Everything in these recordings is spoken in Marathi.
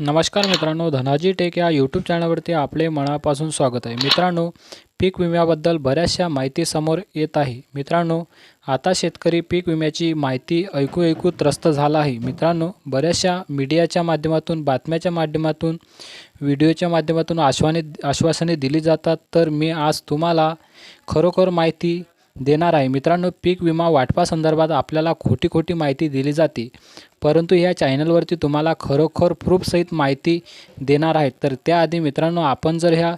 नमस्कार मित्रांनो धनाजी टेक या यूट्यूब चॅनलवरती आपले मनापासून स्वागत आहे. मित्रांनो पीक विम्याबद्दल बऱ्याचशा माहिती समोर येत आहे. मित्रांनो आता शेतकरी पीक विम्याची माहिती ऐकू ऐकू त्रस्त झाला आहे. मित्रांनो बऱ्याचशा मीडियाच्या माध्यमातून बातम्याच्या माध्यमातून व्हिडिओच्या माध्यमातून आश्वाने आश्वासने दिली जातात. तर मी आज तुम्हाला खरोखर माहिती देणार आहे. मित्रांनो पीक विमा वाटपासंदर्भात आपल्याला खोटी खोटी माहिती दिली जाते. परंतु ह्या चॅनलवरती तुम्हाला खरोखर प्रूफसहित माहिती देणार आहेत. तर त्याआधी मित्रांनो आपण जर ह्या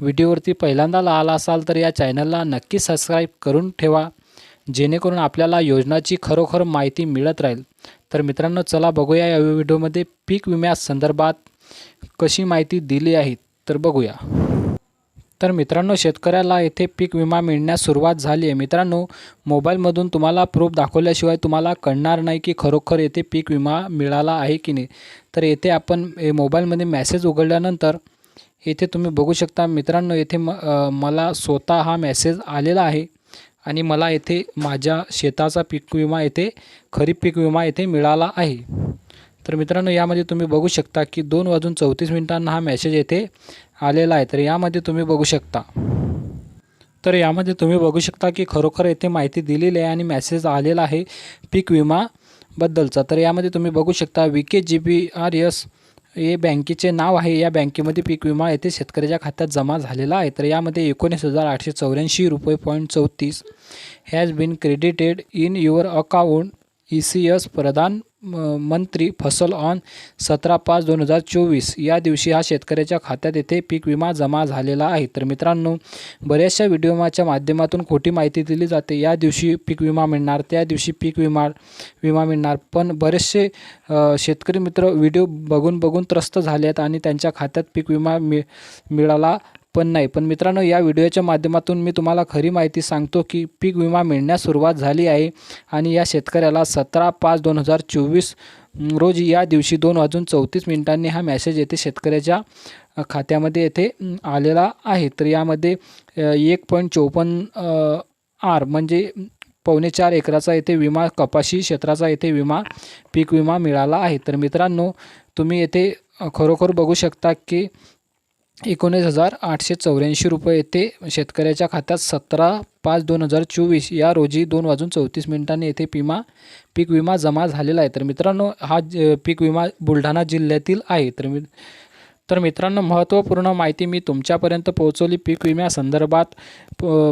व्हिडिओवरती पहिल्यांदा आला असाल तर या चॅनलला नक्की सबस्क्राईब करून ठेवा जेणेकरून आपल्याला योजनाची खरोखर माहिती मिळत राहील. तर मित्रांनो चला बघूया या व्हिडिओमध्ये पीक विम्यासंदर्भात कशी माहिती दिली आहे. तर बघूया. तर मित्रांनो शेतकऱ्याला येथे पीक विमा मिळण्यास सुरुवात झाली आहे. मित्रांनो मोबाईलमधून तुम्हाला प्रूफ दाखवल्याशिवाय तुम्हाला कळणार नाही की खरोखर येथे पीक विमा मिळाला आहे की नाही. तर येथे आपण मोबाईलमध्ये मेसेज उघडल्यानंतर येथे तुम्ही बघू शकता मित्रांनो येथे म मला स्वतः हा मेसेज आलेला आहे आणि मला येथे माझ्या शेताचा पीक विमा येथे खरीप पीक विमा येथे मिळाला आहे. तर मित्रांनो यामध्ये तुम्ही बघू शकता की दोन वाजून चौतीस मिनिटांना हा मेसेज येथे आलेला आहे. तर यामध्ये तुम्ही बघू शकता. तर यामध्ये तुम्ही बघू शकता की खरोखर येथे माहिती दिलेली आहे आणि मेसेज आलेला आहे पीक विमाबद्दलचा तर यामध्ये तुम्ही बघू शकता V K G B R S हे बँकेचे नाव आहे. या बँकेमध्ये पीक विमा येथे शेतकऱ्याच्या खात्यात जमा झालेला आहे. तर यामध्ये एकोणीस हजार आठशे चौऱ्याऐंशी रुपये पॉईंट चौतीस has been credited in your account E C S Pradhan म- मंत्री फसल ऑन सतरा पाच दोन हजार चोवीस. या दिवशी हा शेतकऱ्याच्या खात्यात येथे पीक विमा जमा झालेला आहे. तर मित्रांनो बऱ्याचशा व्हिडिओमाच्या माध्यमातून खोटी माहिती दिली जाते. या दिवशी पीक विमा मिळणार त्या दिवशी पीक विमा विमा मिळणार. पण बरेचसे शेतकरी मित्र व्हिडिओ बघून बघून त्रस्त झाले आहेत आणि त्यांच्या खात्यात पीक विमा मि मिळाला पण नाही. पण मित्रांनो या व्हिडिओच्या माध्यमातून मी तुम्हाला खरी माहिती सांगतो की पीक विमा मिळण्यास सुरुवात झाली आहे आणि या शेतकऱ्याला सतरा पाच दोन हजार चोवीस रोजी या दिवशी दोन वाजून चौतीस मिनिटांनी हा मेसेज येथे शेतकऱ्याच्या खात्यामध्ये येथे आलेला आहे. तर यामध्ये एक पॉईंट चोपन्न आर म्हणजे पावणे चार एकराचा येथे विमा कपाशी क्षेत्राचा येथे विमा पीक विमा मिळाला आहे. तर मित्रांनो तुम्ही येथे खरोखर बघू शकता की एकोणीस हजार आठशे चौऱ्याऐंशी रुपये येथे शेतकऱ्याच्या खात्यात सतरा पाच दोन हजार चोवीस या रोजी दोन वाजून चौतीस मिनिटांनी येथे विमा पीक विमा जमा झालेला आहे. तर मित्रांनो हा ज- पीक विमा बुलढाणा जिल्ह्यातील आहे. तर मी तर मित्रांनो महत्त्वपूर्ण माहिती मी तुमच्यापर्यंत पोहोचवली. पीक विम्यासंदर्भात प-